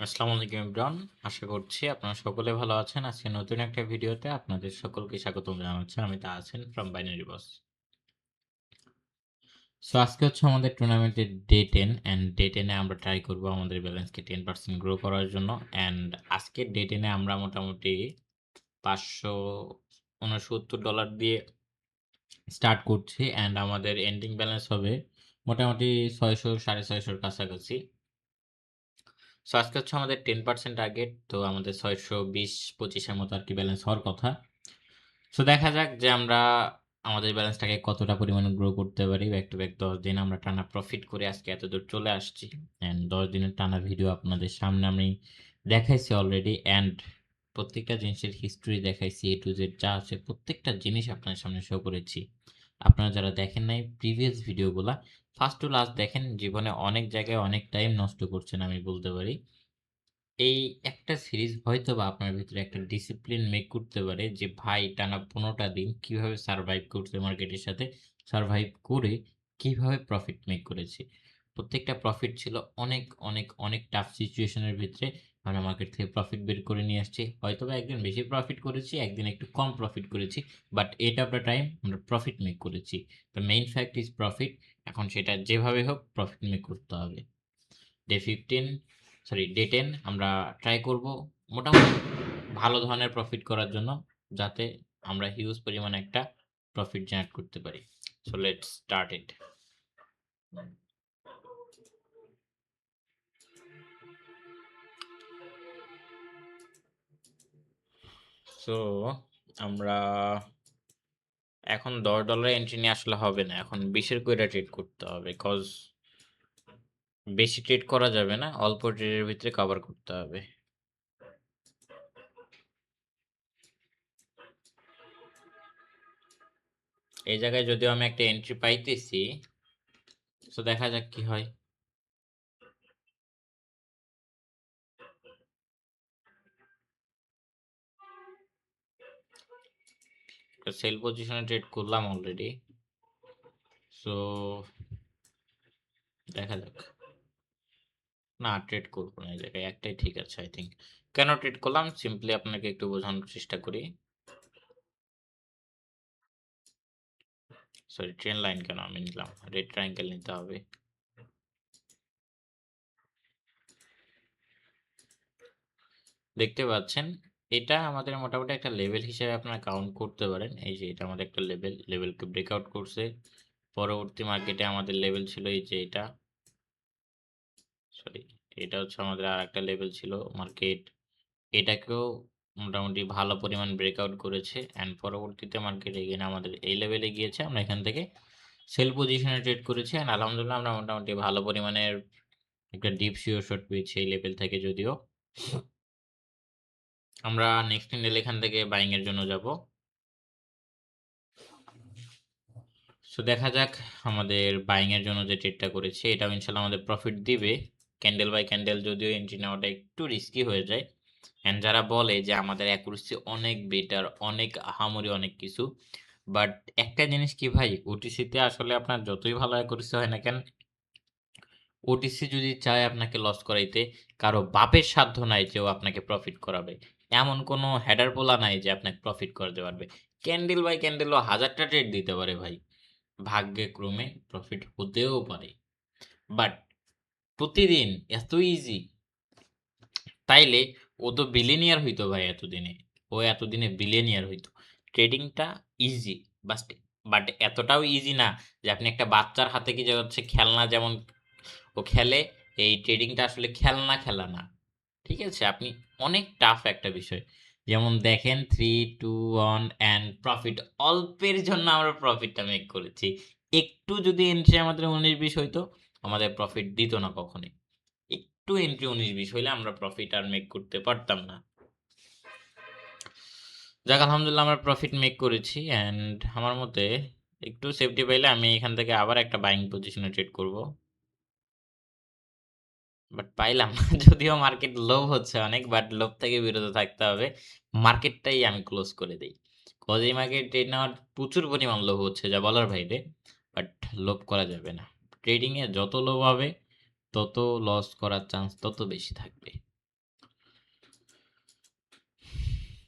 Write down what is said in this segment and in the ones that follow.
আসসালামু আলাইকুম ইমরান আশা করছি আপনারা সকলে ভালো আছেন। আজকে নতুন একটা ভিডিওতে আপনাদের সকলকে স্বাগতম জানাচ্ছি। আমি তা আছেন ফ্রম বাইনারি বস সো আজকে হচ্ছে আমাদের টুর্নামেন্টের ডে টেন অ্যান্ড ডে টেনে আমরা ট্রাই করব আমাদের ব্যালেন্সকে টেন পার্সেন্ট গ্রো করার জন্য। অ্যান্ড আজকের ডে টেনে আমরা মোটামুটি পাঁচশো উনসত্তর ডলার দিয়ে স্টার্ট করছি। অ্যান্ড আমাদের এন্ডিং ব্যালেন্স হবে মোটামুটি ছয়শো সাড়ে ছয়শোর কাছাকাছি। সো আজকে হচ্ছে আমাদের টেন পার্সেন্ট টার্গেট তো আমাদের ছয়শো বিশ পঁচিশের মতো আর কি ব্যালেন্স হওয়ার কথা। সো দেখা যাক যে আমরা আমাদের ব্যালেন্সটাকে কতটা পরিমাণে গ্রো করতে পারি। ব্যাক টু ব্যাক দশ দিন আমরা টানা প্রফিট করে আজকে এত দূর চলে আসছি। অ্যান্ড দশ দিনের টানা ভিডিও আপনাদের সামনে আমি দেখাইছি অলরেডি অ্যান্ড প্রত্যেকটা জিনিসের হিস্ট্রি দেখাইছি এ টু জেড যা আছে, প্রত্যেকটা জিনিস আপনাদের সামনে শো করেছি। আপনারা যারা দেখেন নাই প্রিভিয়াস ভিডিওগুলা ফার্স্ট টু লাস্ট দেখেন, জীবনে অনেক জায়গায় অনেক টাইম নষ্ট করছেন আমি বলতে পারি। এই একটা সিরিজ হয়তো বা আপনার ভিতরে একটা ডিসিপ্লিন মেক করতে পারে যে, ভাই, টানা পনেরোটা দিন কীভাবে সারভাইভ করছে মার্কেটের সাথে? সারভাইভ করে কীভাবে প্রফিট মেক করেছে? প্রত্যেকটা প্রফিট ছিল অনেক অনেক অনেক টাফ সিচুয়েশনের ভিতরে। আমরা মার্কেট থেকে প্রফিট বের করে নিয়ে আসছি। হয়তো বা একদিন বেশি প্রফিট করেছি, একদিন একটু কম প্রফিট করেছি বাট এটা আপনার টাইম আমরা প্রফিট মেক করেছি। The main fact is profit এখন সেটা যেভাবে হোক প্রফিট মেক করতে হবে। Day fifteen sorry day ten আমরা ট্রাই করব মোটামুটি ভালো ধরনের প্রফিট করার জন্য, যাতে আমরা হিউজ পরিমাণে একটা প্রফিট জেনারেট করতে পারি। So let's start it so, আমরা এখন দশ ডলার এন্ট্রি নিয়ে আসলে হবে না। এখন বিশের কইরা ট্রেড করতে হবে। কজ বেশি ট্রেড করা যাবে না, অল্প ট্রেডের ভিতরে কভার করতে হবে। এই জায়গায় যদিও আমি একটা এন্ট্রি পাইতেছি, তো দেখা যাক কি হয়। সেল পজিশনে ট্রেড করলাম অলরেডি সো দেখা যাক। না ট্রেড করব না, এই জায়গায় একটাই ঠিক আছে আই থিঙ্ক কেন ট্রেড করলাম? সিম্পলি আপনাকে একটু বোঝানোর চেষ্টা করি। সরি ট্রেন লাইন কেন আমি নিলাম? রেড ট্রায়াঙ্গেল নিতে হবে। দেখতে পাচ্ছেন? এটা আমাদের মোটামুটি একটা লেভেল হিসেবে আপনারা কাউন্ট করতে পারেন। এই যে এটা আমাদের একটা লেভেল লেভেলকে ব্রেকআউট করছে। পরবর্তী মার্কেটে আমাদের লেভেল ছিল এই যে এটা। সরি এটা হচ্ছে আমাদের আর একটা লেভেল ছিল মার্কেট এটাকেও মোটামুটি ভালো পরিমাণ ব্রেকআউট করেছে। অ্যান্ড পরবর্তীতে মার্কেট এগেন আমাদের এই লেভেলে গিয়েছে। আমরা এখান থেকে সেল পজিশনে ট্রেড করেছি। অ্যান্ড আলহামদুলিল্লাহ আমরা মোটামুটি ভালো পরিমাণের একটা ডিপ শিওর শট পেয়েছি এই লেভেল থেকে যদিও। আমরা নেক্সট ক্যান্ডেল এখান থেকে বাইং এর জন্য যাব। সো দেখা যাক আমাদের বাইং এর জন্য যে ট্রেডটা করেছি, এটাও ইনশাল্লাহ আমাদের প্রফিট দিবে। ক্যান্ডেল বাই ক্যান্ডেল যদিও এন্ট্রি নেওয়াটা একটু রিস্কি হয়ে যায়। অ্যান্ড যারা বলে যে আমাদের অ্যাকুরেসি অনেক বেটার অনেক আহামরি অনেক কিছু বাট একটা জিনিস কি ভাই ওটিসিতে আসলে আপনার যতই ভালো অ্যাকুরেসি হয় না কেন ওটিসি যদি চায় আপনাকে লস করাইতে, কারও বাপের সাধ্য নাই যে ও আপনাকে প্রফিট করাবে। এমন কোনো হেডার পোলা নাই যে আপনাকে প্রফিট করতে পারবে। ক্যান্ডেল বাই ক্যান্ডেলও হাজারটা ট্রেড দিতে পারে ভাই। ভাগ্যে ক্রমে প্রফিট হতেও পারে। বাট প্রতিদিন এত ইজি তাইলে ও তো বিলিনিয়ার হইতো ভাই এতদিনে। ও এতদিনে বিলিনিয়ার হইতো। ট্রেডিংটা ইজি বাস বাট এতটাও ইজি না যে আপনি একটা বাচ্চার হাতে কি যে হচ্ছে খেলনা যেমন ও খেলে, এই ট্রেডিংটা আসলে খেলনা খেলা না। ঠিক আছে? আপনি অনেক টাফ একটা বিষয়। যেমন দেখেন three two one and profit অল্পের জন্য আমরা প্রফিটটা মেক করেছি। একটু যদি এন্ট্রি আমাদের উনিশ, বিশ হইতো, আমাদের প্রফিট দিত না কখনই। একটু এন্ট্রি উনিশ, বিশ হইলে আমরা প্রফিট আর মেক করতে পারতাম না। যাক, আলহামদুলিল্লাহ আমরা প্রফিট মেক করেছি অ্যান্ড আমার মতে একটু সেফটি পাইলে আমি এখান থেকে আবার একটা বাইং পজিশনে ট্রেড করব। বাট পাইলাম যদিও মার্কেট লোভ হচ্ছে অনেক, বাট লোভ থেকে বিরত থাকতে হবে। মার্কেটটাই আমি ক্লোজ করে দিই। কজ এই মার্কেট ট্রেড নেওয়ার প্রচুর পরিমাণ লোভ হচ্ছে, যা বলার বাইরে। বাট লোভ করা যাবে না। ট্রেডিংয়ে যত লোভ হবে, তত লস করার চান্স তত বেশি থাকবে।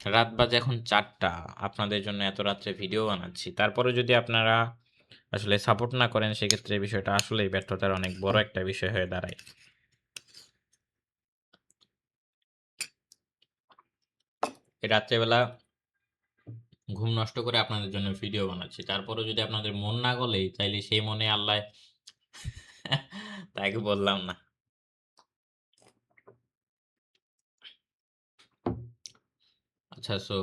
রাত বাজে এখন চারটা। আপনাদের জন্য এত রাত্রে ভিডিও বানাচ্ছি। তারপরে যদি আপনারা আসলে সাপোর্ট না করেন, সেক্ষেত্রে বিষয়টা আসলেই ব্যর্থতার অনেক বড় একটা বিষয় হয়ে দাঁড়ায়। রাত্রেবেলা ঘুম নষ্ট করে আপনাদের জন্য ভিডিও বানাচ্ছি। তারপরেও যদি আপনাদের মন না গলে তাইলে সেই মনে আল্লাহ তাকে বললাম না। আচ্ছা সো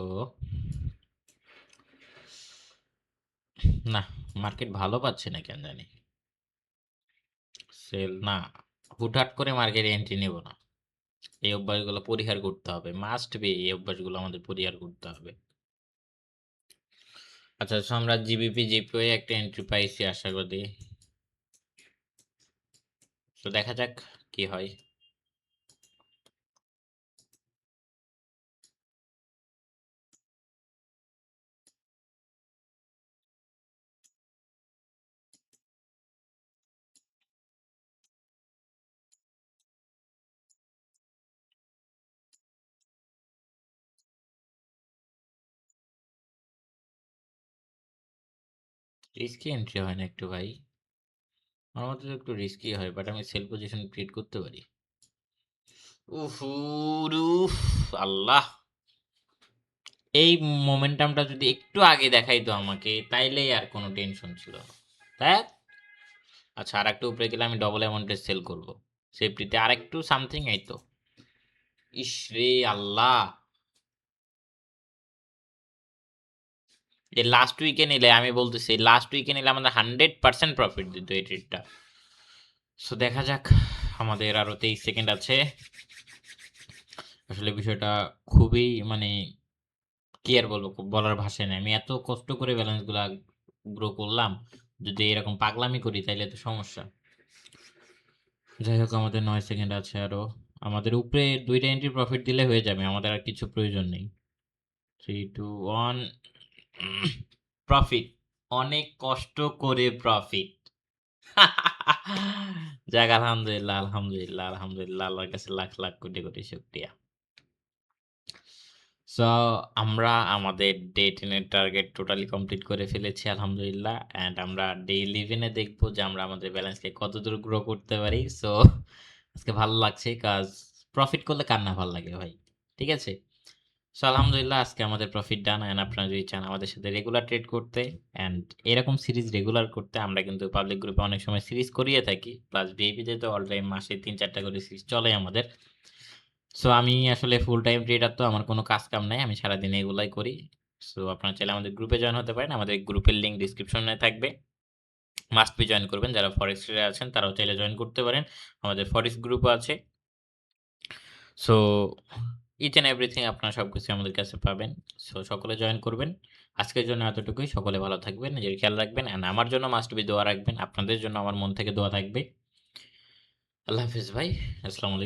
না, মার্কেট ভালো পাচ্ছে না কেন জানি। সেল না, হুটহাট করে মার্কেটে এন্ট্রি নেব না। এই অভ্যাসগুলো পরিহার করতে হবে। মাস্ট বি এই অভ্যাসগুলো আমাদের পরিহার করতে হবে। আচ্ছা সম্রাট জিবিপি, জিপিও একটা এন্ট্রি পাইছি আশা করি। তো দেখা যাক কি হয়। রিস্কি এন্ট্রি হয় না একটু ভাই? আমার মতে একটু রিস্কি হয় বাট আমি সেল পজিশন ক্রিয়েট করতে পারি। উফু আল্লাহ! এই মোমেন্টামটা যদি একটু আগে দেখাইতো আমাকে, তাইলেই আর কোনো টেনশন ছিল না। আচ্ছা আর আরেকটু উপরে গেলে আমি ডবল অ্যামাউন্টে সেল করব। সেফটিতে আরেকটু সামথিং এইতো। ইসরে আল্লাহ! এই লাস্ট উইকে নিলে আমি বলতেছি লাস্ট উইকে নিলে আমাদের 100% প্রফিট দিত এই ট্রেডটা। সো দেখা যাক আমাদের আরও তেইশ সেকেন্ড আছে। আসলে বিষয়টা খুবই মানে কি আর বলব বলার ভাষায় নাই। আমি এত কষ্ট করে ব্যালেন্সগুলা গ্রো করলাম। যদি এরকম পাগলামি করি তাইলে তো সমস্যা। যাই হোক আমাদের নয় সেকেন্ড আছে আরও আমাদের উপরে দুইটা এন্ট্রি প্রফিট দিলে হয়ে যাবে। আমাদের আর কিছু প্রয়োজন নেই। 3, 2, 1 প্রফিট। অনেক কষ্ট করে প্রফিট। যাক আলহামদুলিল্লাহ, আলহামদুলিল্লাহ, আলহামদুলিল্লাহ আল্লাহর কাছে লাখ, লাখ কোটি, কোটি শুকরিয়া। সো আমরা আমাদের ডে 10 এর টার্গেট টোটালি কমপ্লিট করে ফেলেছি আলহামদুলিল্লাহ। অ্যান্ড আমরা ডে 11 এ দেখব যে আমরা আমাদের ব্যালেন্সকে কতদূর গ্রো করতে পারি। সো আজকে ভালো লাগছে কাজ প্রফিট করলে কার না ভালো লাগে ভাই। ঠিক আছে? সো আলহামদুলিল্লাহ আজকে আমাদের প্রফিট ডান অ্যান্ড আপনারা যদি চান আমাদের সাথে রেগুলার ট্রেড করতে অ্যান্ড এরকম সিরিজ রেগুলার করতে, আমরা কিন্তু পাবলিক গ্রুপে অনেক সময় সিরিজ করিয়ে থাকি। প্লাস ভিআইপিতে তো অল টাইম মাসে ৩-৪ টা করে সিরিজ চলে আমাদের। সো আমি আসলে ফুল টাইম ট্রেডার তো আমার কোনো কাজ কাম নাই। আমি সারাদিন এগুলাই করি। সো আপনারা চাইলে আমাদের গ্রুপে জয়েন হতে পারেন। আমাদের গ্রুপের লিঙ্ক ডিসক্রিপশনে থাকবে। মাস্ট বি জয়েন করবেন। যারা ফরেক্স ট্রেডার আছেন, তারাও চাইলে জয়েন করতে পারেন। আমাদের ফরেক্স গ্রুপও আছে। সো ইচ অ্যান্ড এভরিথিং সব কিছুই আমাদের কাছে পাবেন। সো সকলে জয়েন করবেন। আজকের জন্য এতটুকুই। সকলে ভালো থাকবেন, নিজের খেয়াল রাখবেন অ্যান্ড আমার জন্য মাস্ট বি দোয়া রাখবেন। আপনাদের জন্য আমার মন থেকে দোয়া থাকবে। আল্লাহ হাফিজ ভাই। আসসালামু আলাইকুম।